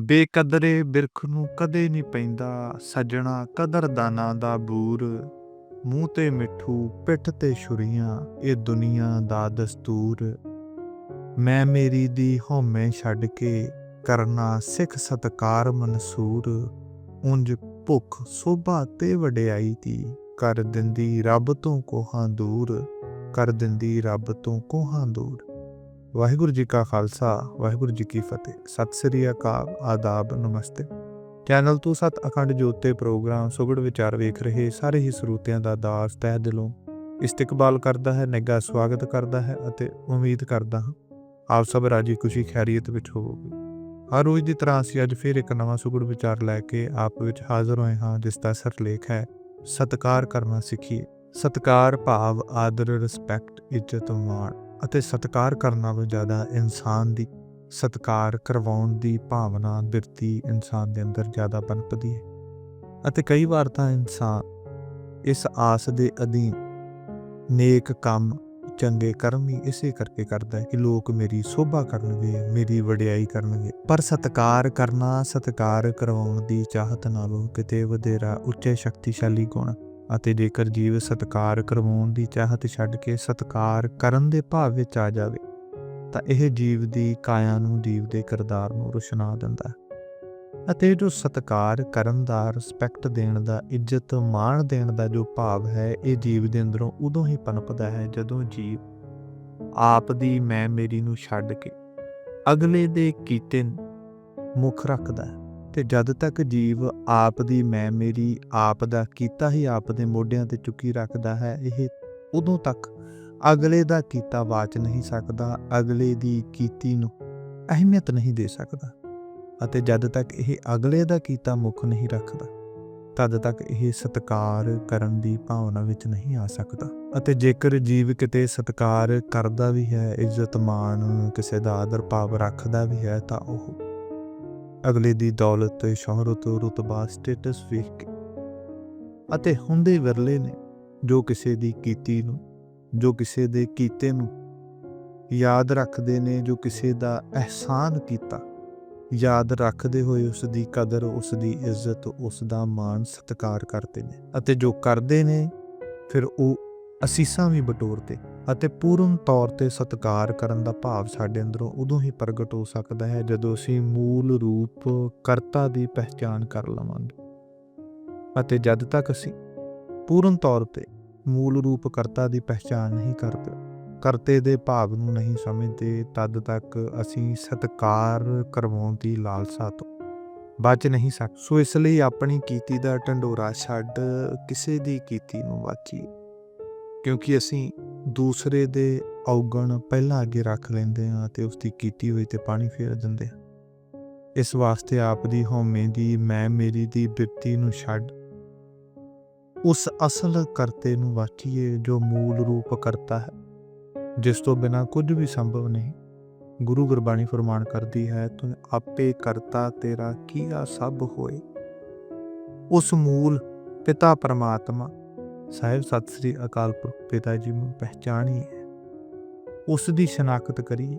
ਬੇਕਦਰੇ ਬਿਰਖ ਨੂੰ ਕਦੇ ਨਹੀਂ ਪੈਂਦਾ ਸੱਜਣਾ ਕਦਰਦਾਨਾ ਦਾ ਬੂਰ। ਮੂੰਹ ਤੇ ਮਿੱਠੂ ਪਿੱਠ ਤੇ ਛੁਰੀਆਂ, ਇਹ ਦੁਨੀਆ ਦਾ ਦਸਤੂਰ। ਮੈਂ ਮੇਰੀ ਦੀ ਹਉਮੈ ਛੱਡ ਕੇ ਕਰਨਾ ਸਿੱਖ ਸਤਕਾਰ ਮਨਸੂਰ। ਉਂਝ ਭੁੱਖ ਸੋਭਾ ਤੇ ਵਡਿਆਈ ਦੀ ਕਰ ਦਿੰਦੀ ਰੱਬ ਤੋਂ ਕੋਹਾਂ ਦੂਰ। ਕਰ ਦਿੰਦੀ ਰੱਬ ਤੋਂ ਕੋਹਾਂ ਦੂਰ। ਵਾਹਿਗੁਰੂ ਜੀ ਕਾ ਖਾਲਸਾ, ਵਾਹਿਗੁਰੂ ਜੀ ਕੀ ਫਤਿਹ। ਸਤਿ ਸ੍ਰੀ ਅਕਾਲ, ਆਦਾਬ, ਨਮਸਤੇ। ਚੈਨਲ ਤੋਂ ਸਤ ਅਖੰਡ ਜੋਤ ਤੇ ਪ੍ਰੋਗਰਾਮ ਸੁਗੜ ਵਿਚਾਰ ਵੇਖ ਰਹੇ ਸਾਰੇ ਹੀ ਸਰੋਤਿਆਂ ਦਾ ਦਾਸ ਤਹਿ ਦਿਲੋਂ ਇਸਤਕਬਾਲ ਕਰਦਾ ਹੈ, ਨਿੱਘਾ ਸਵਾਗਤ ਕਰਦਾ ਹੈ ਅਤੇ ਉਮੀਦ ਕਰਦਾ ਹਾਂ ਆਪ ਸਭ ਰਾਜੀ ਖੁਸ਼ੀ ਖੈਰੀਅਤ ਵਿੱਚ ਹੋਵੋਗੇ। ਹਰ ਰੋਜ਼ ਦੀ ਤਰ੍ਹਾਂ ਅਸੀਂ ਅੱਜ ਫਿਰ ਇੱਕ ਨਵਾਂ ਸੁਗੜ ਵਿਚਾਰ ਲੈ ਕੇ ਆਪ ਵਿੱਚ ਹਾਜ਼ਰ ਹੋਏ ਹਾਂ, ਜਿਸ ਦਾ ਸਰਲੇਖ ਹੈ, ਸਤਕਾਰ ਕਰਨਾ ਸਿੱਖੀਏ। ਸਤਕਾਰ, ਭਾਵ, ਆਦਰ, ਰਿਸਪੈਕਟ, ਇੱਜ਼ਤ, ਮਾਣ। ਅਤੇ ਸਤਕਾਰ ਕਰਨ ਨਾਲੋਂ ਜ਼ਿਆਦਾ ਇਨਸਾਨ ਦੀ, ਸਤਕਾਰ ਕਰਵਾਉਣ ਦੀ ਭਾਵਨਾ ਬਿਰਤੀ ਇਨਸਾਨ ਦੇ ਅੰਦਰ ਜ਼ਿਆਦਾ ਪਨਪਦੀ ਹੈ। ਅਤੇ ਕਈ ਵਾਰ ਤਾਂ ਇਨਸਾਨ ਇਸ ਆਸ ਦੇ ਅਧੀਨ ਨੇਕ ਕੰਮ, ਚੰਗੇ ਕਰਮ ਹੀ ਇਸੇ ਕਰਕੇ ਕਰਦਾ ਹੈ ਕਿ ਲੋਕ ਮੇਰੀ ਸੋਭਾ ਕਰਨਗੇ, ਮੇਰੀ ਵਡਿਆਈ ਕਰਨਗੇ। ਪਰ ਸਤਕਾਰ ਕਰਨਾ, ਸਤਕਾਰ ਕਰਵਾਉਣ ਦੀ ਚਾਹਤ ਨਾਲੋਂ ਕਿਤੇ ਵਧੇਰਾ ਉੱਚੇ ਸ਼ਕਤੀਸ਼ਾਲੀ ਗੁਣ ਅਤੇ ਜੇਕਰ ਜੀਵ ਸਤਕਾਰ ਕਰਵਾਉਣ ਦੀ ਚਾਹਤ ਛੱਡ ਕੇ ਸਤਕਾਰ ਕਰਨ ਦੇ ਭਾਵ ਵਿੱਚ ਆ ਜਾਵੇ, ਤਾਂ ਇਹ ਜੀਵ ਦੀ ਕਾਇਆ ਨੂੰ ਜੀਵ ਦੇ ਕਿਰਦਾਰ ਨੂੰ ਰੁਸ਼ਨਾ ਦਿੰਦਾ ਹੈ। ਅਤੇ ਜੋ ਸਤਕਾਰ ਕਰਨ ਦਾ ਰਿਸਪੈਕਟ ਦੇਣ ਦਾ, ਇੱਜ਼ਤ ਮਾਣ ਦੇਣ ਦਾ ਜੋ ਭਾਵ ਹੈ, ਇਹ ਜੀਵ ਦੇ ਅੰਦਰੋਂ ਉਦੋਂ ਹੀ ਪਨਪਦਾ ਹੈ ਜਦੋਂ ਜੀਵ ਆਪ ਦੀ ਮੈਂ ਮੇਰੀ ਨੂੰ ਛੱਡ ਕੇ ਅਗਲੇ ਦੇ ਕੀਤੇ ਨੂੰ ਮੁੱਖ ਰੱਖਦਾ ਹੈ। ਤੇ ਜਦ ਤੱਕ ਜੀਵ ਆਪ ਦੀ ਮੈਂ ਮੇਰੀ ਆਪ ਦਾ ਕੀਤਾ ਹੀ ਆਪ ਦੇ ਮੋਢਿਆਂ ਤੇ ਚੁੱਕੀ ਰੱਖਦਾ ਹੈ, ਇਹ ਉਦੋਂ ਤੱਕ ਅਗਲੇ ਦਾ ਕੀਤਾ ਵਾਚ ਨਹੀਂ ਸਕਦਾ, ਅਗਲੇ ਦੀ ਕੀਤੀ ਨੂੰ ਅਹਿਮੀਅਤ ਨਹੀਂ ਦੇ ਸਕਦਾ ਅਤੇ ਜਦ ਤੱਕ ਇਹ ਅਗਲੇ ਦਾ ਕੀਤਾ ਮੁੱਖ ਨਹੀਂ ਰੱਖਦਾ, ਤਦ ਤੱਕ ਇਹ ਸਤਕਾਰ ਕਰਨ ਦੀ ਭਾਵਨਾ ਵਿੱਚ ਨਹੀਂ ਆ ਸਕਦਾ। ਅਤੇ ਜੇਕਰ ਜੀਵ ਕਿਤੇ ਸਤਕਾਰ ਕਰਦਾ ਵੀ ਹੈ, ਇੱਜ਼ਤ ਮਾਣ ਕਿਸੇ ਦਾ ਆਦਰ ਭਾਵ ਰੱਖਦਾ ਵੀ ਹੈ, ਤਾਂ ਉਹ ਅਗਲੇ ਦੀ ਦੌਲਤ ਸ਼ੋਹਰਤ ਰੁਤਬਾ ਸਟੇਟਸ ਵੇਖ ਕੇ ਅਤੇ ਹੁੰਦੇ ਵਿਰਲੇ ਨੇ ਜੋ ਕਿਸੇ ਦੀ ਕੀਤੀ ਨੂੰ, ਜੋ ਕਿਸੇ ਦੇ ਕੀਤੇ ਨੂੰ ਯਾਦ ਰੱਖਦੇ ਨੇ, ਜੋ ਕਿਸੇ ਦਾ ਅਹਿਸਾਨ ਕੀਤਾ, ਯਾਦ ਰੱਖਦੇ ਹੋਏ ਉਸ ਦੀ ਕਦਰ, ਉਸ ਦੀ ਇੱਜ਼ਤ, ਉਸ ਦਾ ਮਾਣ ਸਤਿਕਾਰ ਕਰਦੇ ਨੇ ਅਤੇ ਜੋ ਕਰਦੇ ਨੇ, ਫਿਰ ਉਹ ਅਸੀਸਾਂ ਵੀ ਬਟੋਰਦੇ ਅਤੇ ਪੂਰਨ ਤੌਰ ਤੇ ਸਤਿਕਾਰ ਕਰਨ ਦਾ ਭਾਵ ਸਾਡੇ ਅੰਦਰੋਂ ਉਦੋਂ ਹੀ ਪ੍ਰਗਟ ਹੋ ਸਕਦਾ ਹੈ ਜਦੋਂ ਅਸੀਂ ਮੂਲ ਰੂਪ ਕਰਤਾ ਦੀ ਪਹਿਚਾਨ ਕਰ ਲਵਾਂਗੇ। ਅਤੇ ਜਦ ਤੱਕ ਅਸੀਂ ਪੂਰਨ ਤੌਰ ਤੇ ਮੂਲ ਰੂਪ ਕਰਤਾ ਦੀ ਪਹਿਚਾਨ ਨਹੀਂ ਕਰਦੇ, ਕਰਤੇ ਦੇ ਭਾਵ ਨੂੰ ਨਹੀਂ ਸਮਝਦੇ, ਤਦ ਤੱਕ ਅਸੀਂ ਸਤਕਾਰ ਕਰਵਾਉਣ ਦੀ ਲਾਲਸਾ ਤੋਂ ਬਚ ਨਹੀਂ ਸਕ ਸੋ ਇਸ ਲਈ ਆਪਣੀ ਕੀਤੀ ਦਾ ਢੰਡੋਰਾ ਛੱਡ ਕਿਸੇ ਦੀ ਕੀਤੀ ਨੂੰ ਵਾਚੀਏ। ਕਿਉਂਕਿ ਅਸੀਂ ਦੂਸਰੇ ਦੇ ਔਗਣ ਪਹਿਲਾਂ ਅੱਗੇ ਰੱਖ ਲੈਂਦੇ ਹਾਂ ਤੇ ਉਸ ਦੀ ਕੀਤੀ ਹੋਈ ਤੇ ਪਾਣੀ ਫੇਰ ਦਿੰਦੇ ਹਾਂ। ਇਸ ਵਾਸਤੇ ਆਪ ਦੀ ਹਉਮੈ ਦੀ, ਮੈਂ ਮੇਰੀ ਦੀ ਬਿਰਤੀ ਨੂੰ ਛੱਡ। ਉਸ ਅਸਲ ਕਰਤੇ ਨੂੰ ਵਾਚੀਏ ਜੋ ਮੂਲ ਰੂਪ ਕਰਤਾ ਹੈ, ਜਿਸ ਤੋਂ ਬਿਨਾ ਕੁਝ ਵੀ ਸੰਭਵ ਨਹੀਂ। ਗੁਰੂ ਗੁਰਬਾਣੀ ਫਰਮਾਨ ਕਰਦੀ ਹੈ, ਤੂੰ ਆਪੇ ਕਰਤਾ ਤੇਰਾ ਕੀਆ ਸਭ ਹੋਏ। ਉਸ ਮੂਲ ਪਿਤਾ ਪਰਮਾਤਮਾ ਸਾਹਿਬ ਸਤਿ ਸ੍ਰੀ ਅਕਾਲ ਪੁਰਖ ਪਿਤਾ ਜੀ ਨੂੰ ਪਹਿਚਾਣੀਏ ਉਸ ਦੀ ਸ਼ਨਾਖਤ ਕਰੀਏ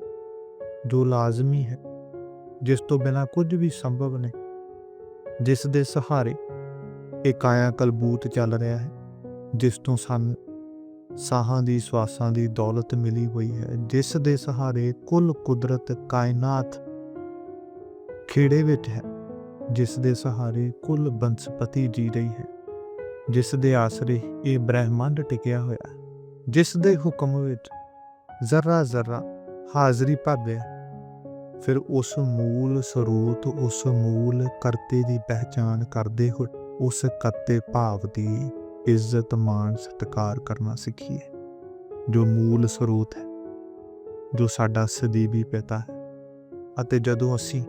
ਜੋ ਲਾਜ਼ਮੀ ਹੈ, ਜਿਸ ਤੋਂ ਬਿਨਾ ਕੁਝ ਵੀ ਸੰਭਵ ਨਹੀਂ। ਜਿਸ ਦੇ ਸਹਾਰੇ ਇਹ ਕਾਇਆ ਕਲਬੂਤ ਚੱਲ ਰਿਹਾ ਹੈ, ਜਿਸ ਤੋਂ ਸਾਨੂੰ ਸਾਹਾਂ ਦੀ ਸਵਾਸਾਂ ਦੀ ਦੌਲਤ ਮਿਲੀ ਹੋਈ ਹੈ। ਜਿਸ ਦੇ ਸਹਾਰੇ ਕੁੱਲ ਕੁਦਰਤ ਕਾਇਨਾਤ ਖੇੜੇ ਵਿੱਚ ਹੈ, ਜਿਸ ਦੇ ਸਹਾਰੇ ਕੁੱਲ ਬੰਸਪਤੀ ਜੀ ਰਹੀ ਹੈ। ਜਿਸ ਦੇ ਆਸਰੇ ਇਹ ਬ੍ਰਹਿਮੰਡ ਟਿਕਿਆ ਹੋਇਆ ਜਿਸ ਦੇ ਹੁਕਮ ਵਿੱਚ ਜ਼ਰਾ ਜ਼ਰਾ ਹਾਜ਼ਰੀ ਭਰਦੇ ਫਿਰ ਉਸ ਮੂਲ ਸਰੋਤ, ਉਸ ਮੂਲ ਕਰਤੇ ਦੀ ਪਹਿਚਾਨ ਕਰਦੇ ਹੋਏ ਉਸ ਕੱਤੇ ਭਾਵ ਦੀ ਇੱਜ਼ਤ, ਮਾਣ, ਸਤਿਕਾਰ ਕਰਨਾ ਸਿੱਖੀਏ। ਜੋ ਮੂਲ ਸਰੋਤ ਹੈ, ਜੋ ਸਾਡਾ ਸਦੀਵੀ ਪਿਤਾ ਹੈ, ਅਤੇ ਜਦੋਂ ਅਸੀਂ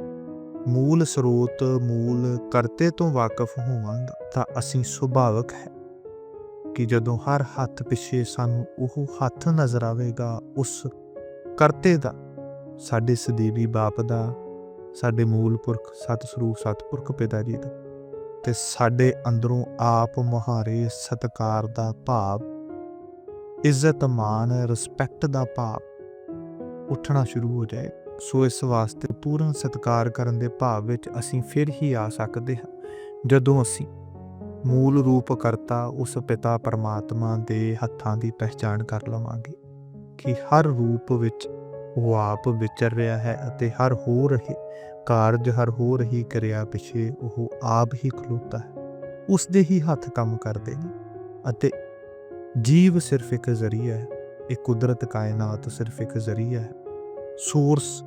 ਮੂਲ ਸਰੋਤ, ਮੂਲ ਕਰਤੇ ਤੋਂ ਵਾਕਿਫ ਹੋਵਾਂਗੇ, ਤਾਂ ਅਸੀਂ ਸੁਭਾਵਕ ਹੈ ਕਿ ਜਦੋਂ ਹਰ ਹੱਥ ਪਿੱਛੇ ਸਾਨੂੰ ਉਹ ਹੱਥ ਨਜ਼ਰ ਆਵੇਗਾ, ਉਸ ਕਰਤੇ ਦਾ, ਸਾਡੇ ਸਦੀਵੀ ਬਾਪ ਦਾ, ਸਾਡੇ ਮੂਲ ਪੁਰਖ ਸਤ ਸਰੂਪ ਸਤਪੁਰਖ ਪਿਤਾ ਜੀ ਦਾ, ਤੇ ਸਾਡੇ ਅੰਦਰੋਂ ਆਪ ਮੁਹਾਰੇ ਸਤਕਾਰ ਦਾ ਭਾਵ ਇੱਜ਼ਤ ਮਾਨ ਰਿਸਪੈਕਟ ਦਾ ਭਾਵ ਉੱਠਣਾ ਸ਼ੁਰੂ ਹੋ ਜਾਏ। ਸੋ ਇਸ ਵਾਸਤੇ ਪੂਰਨ ਸਤਿਕਾਰ ਕਰਨ ਦੇ ਭਾਵ ਵਿੱਚ ਅਸੀਂ ਫਿਰ ਹੀ ਆ ਸਕਦੇ ਹਾਂ। ਜਦੋਂ ਅਸੀਂ ਮੂਲ ਰੂਪ ਕਰਤਾ ਉਸ ਪਿਤਾ ਪਰਮਾਤਮਾ ਦੇ ਹੱਥਾਂ ਦੀ ਪਹਿਚਾਣ ਕਰ ਲਵਾਂਗੇ ਕਿ ਹਰ ਰੂਪ ਵਿੱਚ ਉਹ ਆਪ ਵਿਚਰ ਰਿਹਾ ਹੈ ਅਤੇ ਹਰ ਹੋ ਰਹੇ ਕਾਰਜ, ਹਰ ਹੋ ਰਹੀ ਕਿਰਿਆ ਪਿਛੇ ਉਹ ਆਪ ਹੀ ਖਲੋਤਾ ਹੈ। ਉਸ ਦੇ ਹੀ ਹੱਥ ਕੰਮ ਕਰਦੇ ਨੇ ਅਤੇ ਜੀਵ ਸਿਰਫ ਇੱਕ ਜ਼ਰੀਆ ਹੈ ਇਹ ਕੁਦਰਤ ਕਾਇਨਾਤ ਸਿਰਫ ਇੱਕ ਜ਼ਰੀਆ ਹੈ। ਸੋਰਸ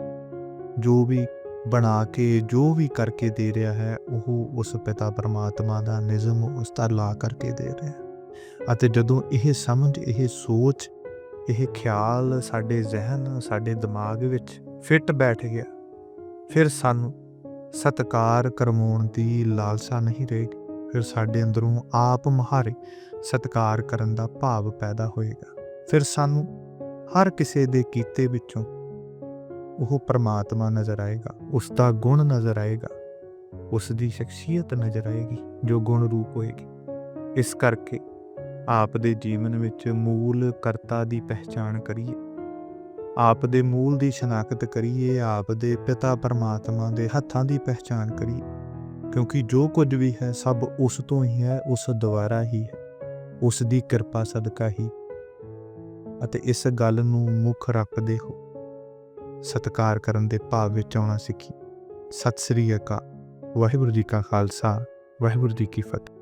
ਜੋ ਵੀ ਬਣਾ ਕੇ, ਜੋ ਵੀ ਕਰਕੇ ਦੇ ਰਿਹਾ ਹੈ, ਉਹ ਉਸ ਪਿਤਾ ਪਰਮਾਤਮਾ ਦਾ ਨਿਜ਼ਮ ਉਸ ਦਾ ਲਾ ਕਰਕੇ ਦੇ ਰਿਹਾ ਹੈ। ਅਤੇ ਜਦੋਂ ਇਹ ਸਮਝ, ਇਹ ਸੋਚ, ਇਹ ਖਿਆਲ ਸਾਡੇ ਜ਼ਿਹਨ, ਸਾਡੇ ਦਿਮਾਗ ਵਿੱਚ ਫਿੱਟ ਬੈਠ ਗਿਆ, ਫਿਰ ਸਾਨੂੰ ਸਤਕਾਰ ਕਰਵਾਉਣ ਦੀ ਲਾਲਸਾ ਨਹੀਂ ਰਹੇਗੀ। ਫਿਰ ਸਾਡੇ ਅੰਦਰੋਂ ਆਪ ਮੁਹਾਰੇ ਸਤਕਾਰ ਕਰਨ ਦਾ ਭਾਵ ਪੈਦਾ ਹੋਏਗਾ। ਫਿਰ ਸਾਨੂੰ ਹਰ ਕਿਸੇ ਦੇ ਕੀਤੇ ਵਿੱਚੋਂ ਉਹ ਪਰਮਾਤਮਾ ਨਜ਼ਰ ਆਏਗਾ ਉਸ ਦਾ ਗੁਣ ਨਜ਼ਰ ਆਏਗਾ ਉਸ ਦੀ ਸ਼ਖਸੀਅਤ ਨਜ਼ਰ ਆਏਗੀ, ਜੋ ਗੁਣ ਰੂਪ ਹੋਏਗੀ। ਇਸ ਕਰਕੇ ਆਪ ਦੇ ਜੀਵਨ ਵਿੱਚ ਮੂਲ ਕਰਤਾ ਦੀ ਪਹਿਚਾਣ ਕਰੀਏ। ਆਪ ਦੇ ਮੂਲ ਦੀ ਸ਼ਨਾਖਤ ਕਰੀਏ, ਆਪ ਦੇ ਪਿਤਾ ਪਰਮਾਤਮਾ ਦੇ ਹੱਥਾਂ ਦੀ ਪਹਿਚਾਣ ਕਰੀਏ। ਕਿਉਂਕਿ ਜੋ ਕੁਝ ਵੀ ਹੈ, ਸਭ ਉਸ ਤੋਂ ਹੀ ਹੈ, ਉਸ ਦੁਆਰਾ ਹੀ ਹੈ ਉਸ ਦੀ ਕਿਰਪਾ ਸਦਕਾ ਹੀ। ਅਤੇ ਇਸ ਗੱਲ ਨੂੰ ਮੁੱਖ ਰੱਖਦੇ ਹੋ। ਸਤਿਕਾਰ ਕਰਨ ਦੇ ਭਾਵ ਵਿੱਚ ਆਉਣਾ ਸਿੱਖੀ। ਸਤਿ ਸ੍ਰੀ ਅਕਾਲ। ਵਾਹਿਗੁਰੂ ਜੀ ਕਾ ਖਾਲਸਾ। ਵਾਹਿਗੁਰੂ ਜੀ ਕੀ ਫਤਿਹ।